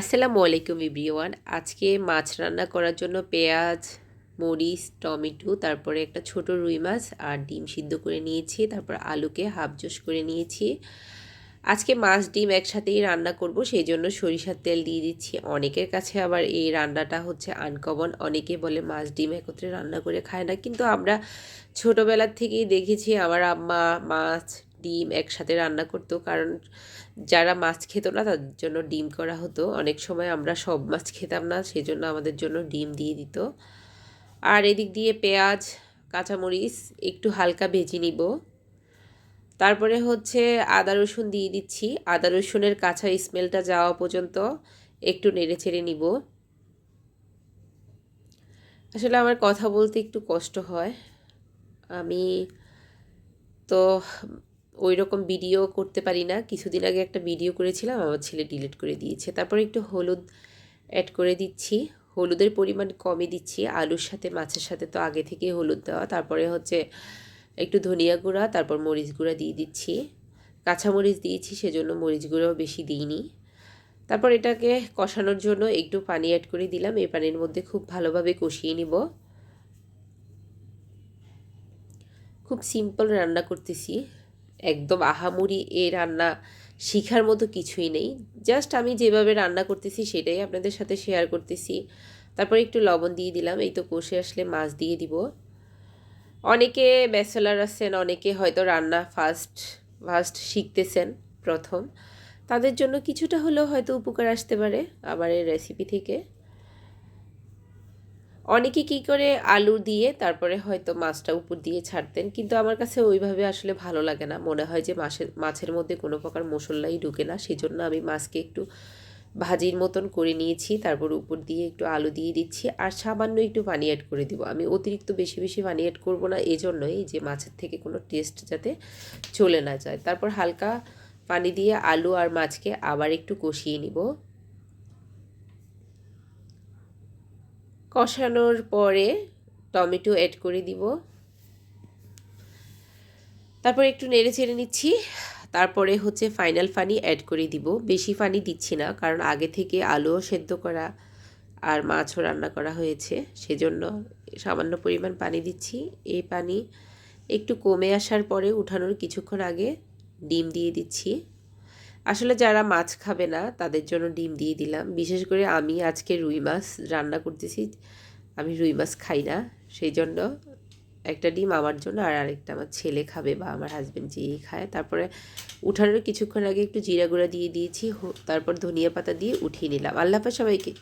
আসসালামু আলাইকুম ইব্রিওয়ান আজকে মাছ রান্না করার জন্য পেঁয়াজ, মরিচ, টমেটো, তারপরে একটা ছোট রুই মাছ আর ডিম সিদ্ধ করে নিয়েছি, তারপর আলুকে হাফ জোস করে নিয়েছি। আজকে মাছ, ডিম একসাথেই রান্না করব সেই জন্য সরিষার তেল দিয়ে দিচ্ছি। অনেকের কাছে আবার এই রান্নাটা হচ্ছে আনকমন অনেকে বলে মাছ, ডিম একত্রে রান্না করে খায় না। কিন্তু আমরা ছোটোবেলার থেকেই দেখেছি, আমার আম্মা মাছ ডিম একসাথে রান্না করতো, কারণ যারা মাছ খেত না তাদের জন্য ডিম করা হতো। অনেক সময় আমরা সব মাছ খেতাম না সেই জন্য আমাদের জন্য ডিম দিয়ে দিত। আর এদিক দিয়ে পেঁয়াজ, কাঁচামরিচ, একটু হালকা ভেজে নিব। তারপরে হচ্ছে আদা রসুন দিয়ে দিচ্ছি। আদা রসুনের কাঁচা স্মেলটা যাওয়া পর্যন্ত একটু নেড়ে ছেড়ে নিব। আসলে আমার কথা বলতে একটু কষ্ট হয়। আমি তো ওই রকম ভিডিও করতে পারি না। কিছুদিন আগে একটা ভিডিও করেছিলাম, আমার ছেলে ডিলিট করে দিয়েছে। তারপর একটু হলুদ অ্যাড করে দিচ্ছি। হলুদের পরিমাণ কমই দিচ্ছি। আলুর সাথে, মাছের সাথে তো আগে থেকেই হলুদ দেওয়া। তারপরে হচ্ছে একটু ধনিয়া গুঁড়া, তারপর মরিচ গুঁড়া দিয়ে দিচ্ছি। কাঁচামরিচ দিয়েছি, সেজন্য মরিচ গুঁড়াও বেশি দিইনি। তারপর এটাকে কষানোর জন্য একটু পানি অ্যাড করে দিলাম। এই পানির মধ্যে খুব ভালোভাবে কষিয়ে নিব। খুব সিম্পল রান্না করতেছি। একদম আহামরি এ রান্না শিখার মতো কিছুই নেই। জাস্ট আমি যেভাবে রান্না করতেছি সেটাই আপনাদের সাথে শেয়ার করতেছি। তারপর একটু লবণ দিয়ে দিলাম, এই তো কষে আসলে মাছ দিয়ে দিব। অনেকে ব্যাচেলার আছেন, অনেকে হয়তো রান্না ফার্স্ট ফার্স্ট শিখতেছেন প্রথম। তাদের জন্য কিছুটা হলেও হয়তো উপকার আসতে পারে আমার এই রেসিপি থেকে। অনেকে কি করে আলু দিয়ে তারপরে হয়তো মাছটা উপর দিয়ে ছাড়তেন, কিন্তু আমার কাছে ওইভাবে আসলে ভালো লাগে না। মনে হয় যে মাছের মাছের মধ্যে কোনো প্রকার মশলাই ঢুকে না সেই জন্য আমি মাছকে একটু ভাজির মতন করে নিয়েছি, তারপর উপর দিয়ে একটু আলু দিয়ে দিচ্ছি, আর সামান্য একটু পানি অ্যাড করে দিব। আমি অতিরিক্ত বেশি বেশি পানি অ্যাড করব না এই জন্যই যে মাছের থেকে কোনো টেস্ট যাতে চলে না যায়। তারপর হালকা পানি দিয়ে আলু আর মাছকে আবার একটু কষিয়ে নিব। কষানোর পরে টমেটো অ্যাড করে দিব। তারপর একটু নেড়ে চেড়ে নিচ্ছি। তারপরে হচ্ছে ফাইনাল পানি অ্যাড করে দিব। বেশি পানি দিচ্ছি না, কারণ আগে থেকে আলুও সেদ্ধ করা আর মাছও রান্না করা হয়েছে, সেজন্য সামান্য পরিমাণ পানি দিচ্ছি। এই পানি একটু কমে আসার পরে উঠানোর কিছুক্ষণ আগে ডিম দিয়ে দিচ্ছি। আসলে যারা মাছ খাবে না, তাদের জন্য ডিম দিয়ে দিলাম। বিশেষ করে আমি আজকে রুই মাছ রান্না করতেছি। আমি রুই মাছ খাই না, সেই জন্য একটা ডিম আমার জন্য আর আরেকটা আমার ছেলে খাবে বা আমার হাজব্যান্ড যেই খায়। তারপরে উঠানোর কিছুক্ষণ আগে একটু জিরা গুঁড়া দিয়ে দিয়েছি তারপর ধনিয়া পাতা দিয়ে উঠিয়ে নিলাম। আল্লাহ সবাইকে।